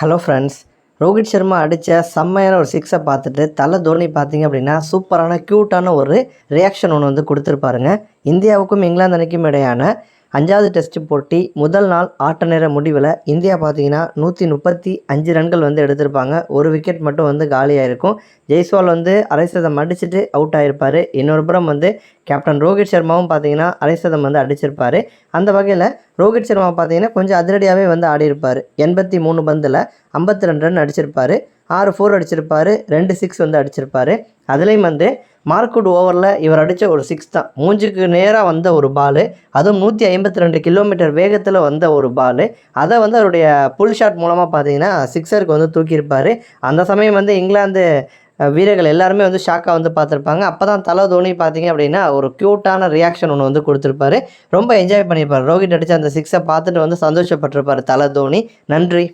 Hello friends Rohit Sharma அடித்த செம்மையான ஒரு சிக்ஸை பார்த்துட்டு தலை தோனி பார்த்தீங்க அப்படின்னா சூப்பரான க்யூட்டான ஒரு ரியாக்ஷன் ஒன்று வந்து கொடுத்துருப்பாருங்க. இந்தியாவுக்கும் இங்கிலாந்து அணிக்கும் இடையான அஞ்சாவது டெஸ்ட் போட்டி முதல் நாள் ஆட்ட நேர முடிவில் இந்தியா பார்த்தீங்கன்னா நூற்றி முப்பத்தி அஞ்சு ரன்கள் வந்து எடுத்திருப்பாங்க. ஒரு விக்கெட் மட்டும் வந்து காலியாக இருக்கும் ஜெய்ஸ்வால் வந்து அரை சதம் அடிச்சுட்டு அவுட் ஆகிருப்பார் இன்னொரு புறம் வந்து கேப்டன் ரோஹித் சர்மாவும் பார்த்தீங்கன்னா அரை சதம் வந்து அடிச்சிருப்பார். அந்த வகையில் ரோஹித் சர்மா பார்த்தீங்கன்னா கொஞ்சம் அதிரடியாகவே வந்து ஆடியிருப்பார். எண்பத்தி மூணு பந்தில் ஐம்பத்தி ரெண்டு ரன் அடிச்சிருப்பார். ஆறு ஃபோர் அடிச்சிருப்பார். ரெண்டு சிக்ஸ் வந்து அடிச்சிருப்பார். அதுலேயும் வந்து மார்க்குட் ஓவரில் இவர் அடித்த ஒரு சிக்ஸ் தான். மூஞ்சுக்கு நேராக வந்த ஒரு பால் அதுவும் நூற்றி ஐம்பத்தி ரெண்டு கிலோமீட்டர் வேகத்தில் வந்த ஒரு பால் அதை வந்து அவருடைய புல் ஷாட் மூலமாக பார்த்தீங்கன்னா சிக்ஸருக்கு வந்து தூக்கியிருப்பார். அந்த சமயம் வந்து இங்கிலாந்து வீரர்கள் எல்லாருமே வந்து ஷாக்காக வந்து பார்த்துருப்பாங்க. அப்போ தான் தலை தோனி பார்த்தீங்க அப்படின்னா ஒரு க்யூட்டான ரியாக்ஷன் ஒன்று வந்து கொடுத்துருப்பாரு. ரொம்ப என்ஜாய் பண்ணியிருப்பார். ரோஹித் அடித்த அந்த சிக்ஸை பார்த்துட்டு வந்து சந்தோஷப்பட்டிருப்பார் தலை தோனி. நன்றி.